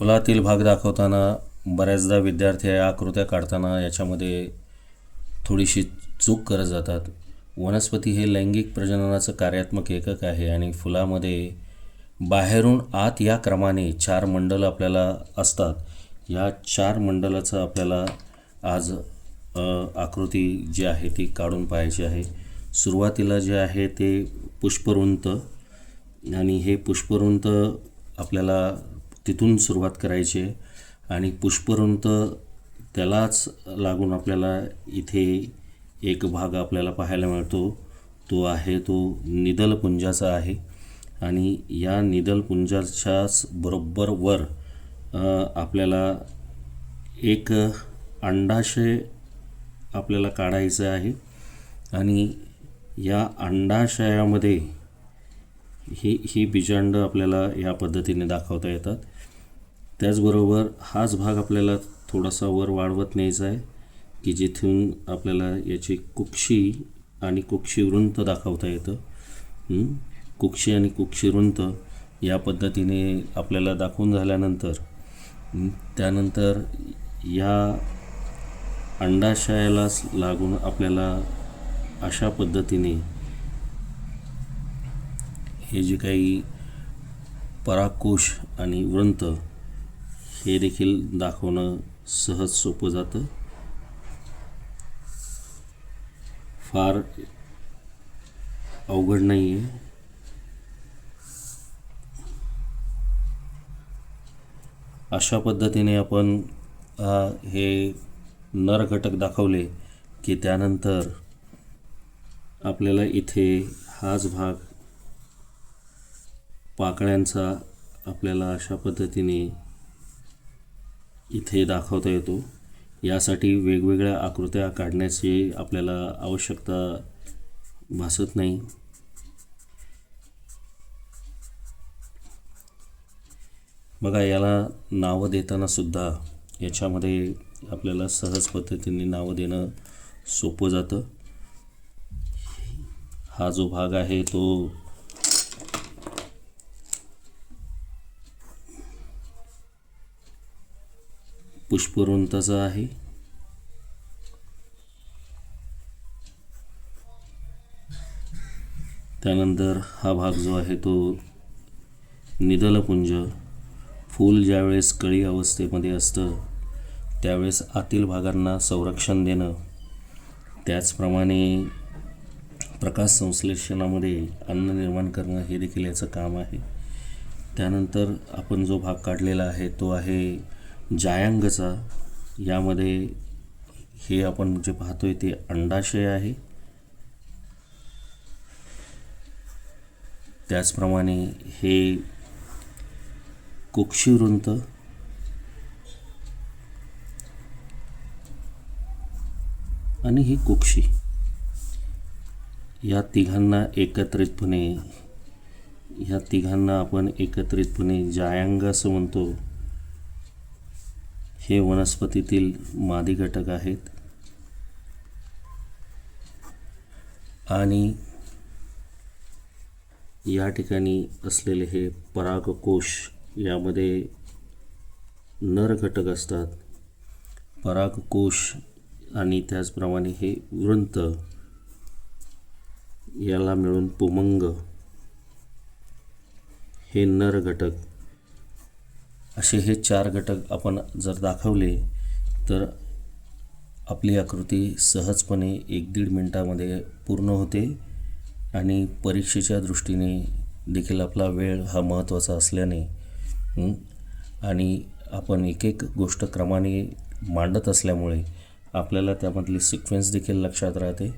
फुलातील भाग दाखवताना बऱ्याचदा विद्यार्थी या आकृत्या काढताना याच्यामध्ये थोडीशी चूक करत जातात. वनस्पती हे लैंगिक प्रजननाचं कार्यात्मक एकक आहे आणि फुलामध्ये बाहेरून आत या क्रमाने चार मंडल आपल्याला असतात. या चार मंडलाचं आपल्याला आज आकृती जी आहे ती काढून पाहायची आहे. सुरुवातीला जे आहे ते पुष्परुंत आणि हे पुष्परुंत आपल्याला तिथून सुरुवात करायची आहे. आणि पुष्परुंत त्यालाच लागून आपल्याला इथे एक भाग आपल्याला पाहायला मिळतो. तो आहे तो निदलपुंजाचा आहे. आणि या निदलपुंजाच्याच बरोबर वर आपल्याला एक अंडाशय आपल्याला काढायचं आहे. आणि या अंडाशयामध्ये ही ही बीजांड आपल्याला या पद्धतीने दाखवता येतात. त्याचबरोबर हाच भाग आपल्याला थोडासा वर वाढवत न्यायचा आहे की जिथून आपल्याला याची कुक्षी आणि कुक्षीवृंत दाखवता येतं. कुक्षी आणि कुक्षीवृंत या पद्धतीने आपल्याला दाखवून झाल्यानंतर त्यानंतर या अंडाशयालाच लागून आपल्याला अशा पद्धतीने हे जे काही पराकोश आणि व्रंत हे देखील दाखवणं सहज सोपं जातं. फार अवघड नाही आहे अशा पद्धतीने आपण हे नर घटक दाखवले की त्यानंतर आपल्याला इथे हाच भाग पाकळ्यांचा आपल्याला अशा पद्धतीने इथे दाखवता येतो. यासाठी वेगवेगळ्या आकृत्या काढण्याची आपल्याला आवश्यकता भासत नाही. बघा याला नावं देताना सुद्धा याच्यामध्ये आपल्याला सहज पद्धतीने नावं देणं सोपं जातं. हा जो भाग आहे तो पुष्पवृंताचा आहे. त्यानंतर हा भाग जो आहे तो निदलपुंज. फूल ज्यावेळेस कळी अवस्थेमध्ये असतं त्यावेळेस आतील भागांना संरक्षण देणं. त्याचप्रमाणे प्रकाश संश्लेषणामध्ये अन्न निर्माण करणं हे देखील याचं काम आहे. त्यानंतर आपण जो भाग काढलेला आहे तो आहे जायांगचा यामध्ये हे आपण जे पाहतोय ते अंडाशय आहे. त्याचप्रमाणे हे कुक्षिवृंत आणि ही कुक्षी. या तिघांना एकत्रितपणे ह्या तिघांना आपण एकत्रितपणे जायांग असं म्हणतो. हे वनस्पतीतील मादी घटक आहेत. आणि या ठिकाणी असलेले हे परागकोश यामध्ये नर घटक असतात. परागकोश आणि त्याचप्रमाणे हे वृंत याला मिळून पुमंग हे नर घटक असे हे चार घटक आपण जर दाखवले तर आपली आकृती सहजपणे एक दीड मिनटामध्ये पूर्ण होते आणि परीक्षेच्या दृष्टीने देखील आपला वेळ हा महत्त्वाचा असल्याने आणि आपण एक एक गोष्ट क्रमाने मांडत असल्यामुळे आपल्याला त्यामधली सिक्वेन्स देखील लक्षात राहते.